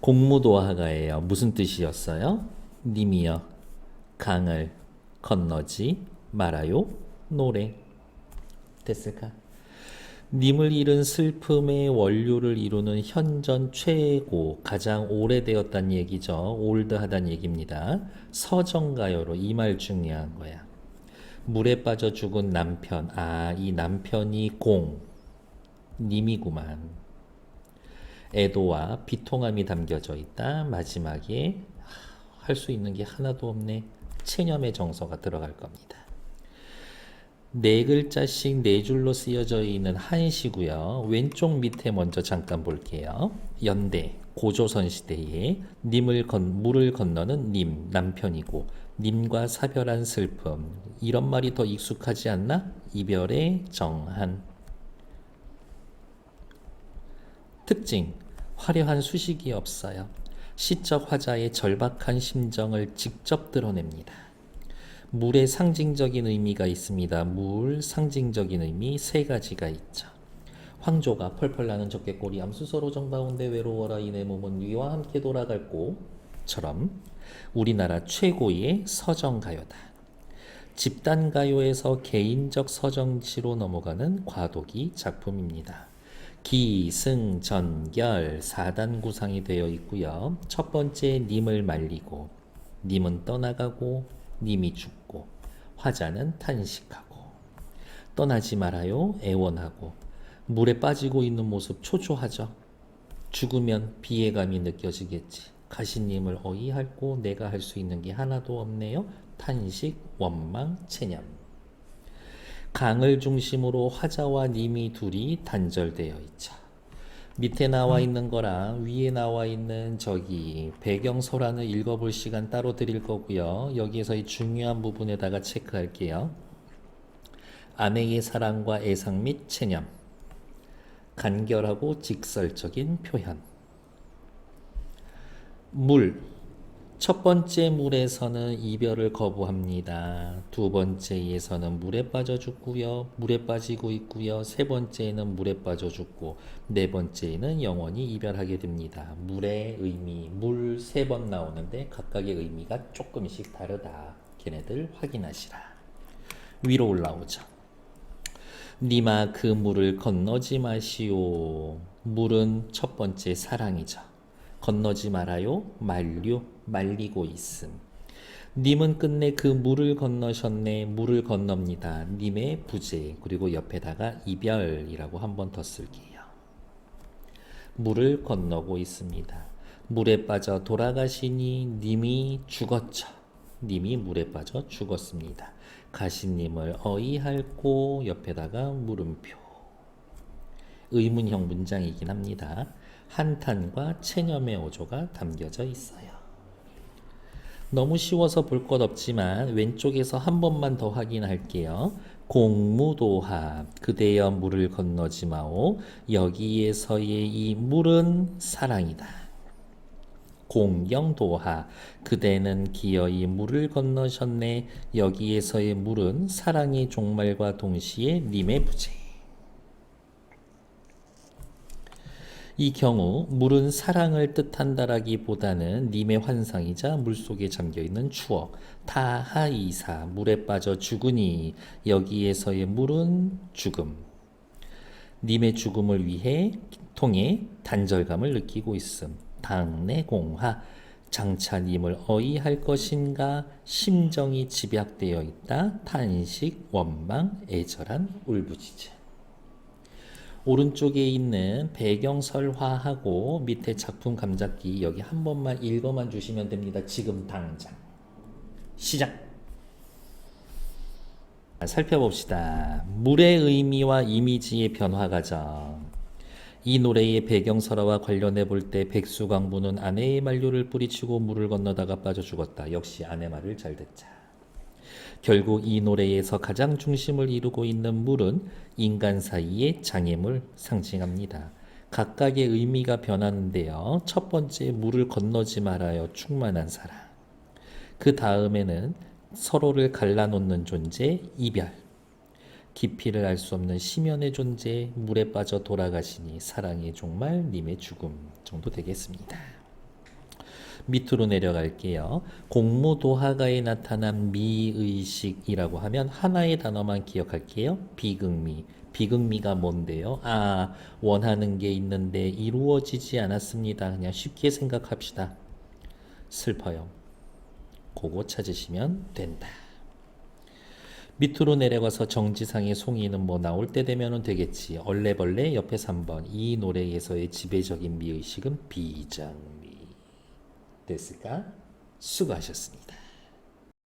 공무도화가예요. 무슨 뜻이었어요? 님이여 강을 건너지 말아요. 노래. 됐을까? 님을 잃은 슬픔의 원료를 이루는 현전 최고 가장 오래되었단 얘기죠. 올드하단 얘기입니다. 서정가요로 이 말 중요한 거야. 물에 빠져 죽은 남편. 아, 이 남편이 공. 님이구만. 애도와 비통함이 담겨져 있다. 마지막에 할 수 있는 게 하나도 없네. 체념의 정서가 들어갈 겁니다. 네 글자씩 네 줄로 쓰여져 있는 한시고요. 왼쪽 밑에 먼저 잠깐 볼게요. 연대 고조선 시대에 님을 건 물을 건너는 님 남편이고 님과 사별한 슬픔 이런 말이 더 익숙하지 않나? 이별의 정한 특징 화려한 수식이 없어요. 시적 화자의 절박한 심정을 직접 드러냅니다. 물의 상징적인 의미가 있습니다. 물 상징적인 의미 세 가지가 있죠. 황조가 펄펄 나는 적개꼬리 암수서로 정다운데 외로워라 이내 몸은 위와 함께 돌아갈 고처럼 우리나라 최고의 서정가요다. 집단가요에서 개인적 서정시로 넘어가는 과도기 작품입니다. 기승전결 사단 구상이 되어 있고요. 첫 번째 님을 말리고 님은 떠나가고 님이 죽고 화자는 탄식하고 떠나지 말아요 애원하고 물에 빠지고 있는 모습 초조하죠. 죽으면 비애감이 느껴지겠지. 가시님을 어이할고 내가 할 수 있는 게 하나도 없네요. 탄식, 원망, 체념. 강을 중심으로 화자와 님이 둘이 단절되어 있죠. 밑에 나와 있는 거랑 위에 나와 있는 저기 배경서란을 읽어볼 시간 따로 드릴 거고요. 여기에서 이 중요한 부분에다가 체크할게요. 아내의 사랑과 애상 및 체념. 간결하고 직설적인 표현. 물. 첫 번째 물에서는 이별을 거부합니다. 두 번째에서는 물에 빠져 죽고요. 물에 빠지고 있고요. 세 번째에는 물에 빠져 죽고 네 번째에는 영원히 이별하게 됩니다. 물의 의미, 물 세 번 나오는데 각각의 의미가 조금씩 다르다. 걔네들 확인하시라. 위로 올라오죠. 니마 그 물을 건너지 마시오. 물은 첫 번째 사랑이죠. 건너지 말아요. 만류, 말리고 있음. 님은 끝내 그 물을 건너셨네. 물을 건넙니다. 님의 부재. 그리고 옆에다가 이별이라고 한 번 더 쓸게요. 물을 건너고 있습니다. 물에 빠져 돌아가시니 님이 죽었죠. 님이 물에 빠져 죽었습니다. 가시님을 어이할고 옆에다가 물음표. 의문형 문장이긴 합니다. 한탄과 체념의 어조가 담겨져 있어요. 너무 쉬워서 볼 것 없지만 왼쪽에서 한 번만 더 확인할게요. 공무도하 그대여 물을 건너지 마오 여기에서의 이 물은 사랑이다. 공경도하 그대는 기어이 물을 건너셨네 여기에서의 물은 사랑의 종말과 동시에 님의 부재 이 경우 물은 사랑을 뜻한다라기보다는 님의 환상이자 물속에 잠겨있는 추억. 타하이사 물에 빠져 죽으니 여기에서의 물은 죽음. 님의 죽음을 위해 통해 단절감을 느끼고 있음. 당내공하 장차 님을 어이할 것인가? 심정이 집약되어 있다. 탄식 원망 애절한 울부짖음 오른쪽에 있는 배경 설화하고 밑에 작품 감잡기 여기 한 번만 읽어만 주시면 됩니다. 지금 당장. 시작. 살펴봅시다. 물의 의미와 이미지의 변화 과정. 이 노래의 배경설화와 관련해 볼 때 백수광부는 아내의 만류를 뿌리치고 물을 건너다가 빠져 죽었다. 역시 아내 말을 잘 듣자. 결국 이 노래에서 가장 중심을 이루고 있는 물은 인간 사이의 장애물 상징합니다. 각각의 의미가 변하는데요. 첫 번째 물을 건너지 말아요. 충만한 사랑. 그 다음에는 서로를 갈라놓는 존재 이별. 깊이를 알 수 없는 심연의 존재 물에 빠져 돌아가시니 사랑의 종말 님의 죽음 정도 되겠습니다. 밑으로 내려갈게요. 공무도하가에 나타난 미의식이라고 하면 하나의 단어만 기억할게요. 비극미. 비극미가 뭔데요? 아, 원하는 게 있는데 이루어지지 않았습니다. 그냥 쉽게 생각합시다. 슬퍼요. 그거 찾으시면 된다. 밑으로 내려가서 정지상의 송이는 뭐 나올 때 되면 되겠지. 얼레벌레 옆에 3번. 이 노래에서의 지배적인 미의식은 비장미. 됐을까? 수고하셨습니다.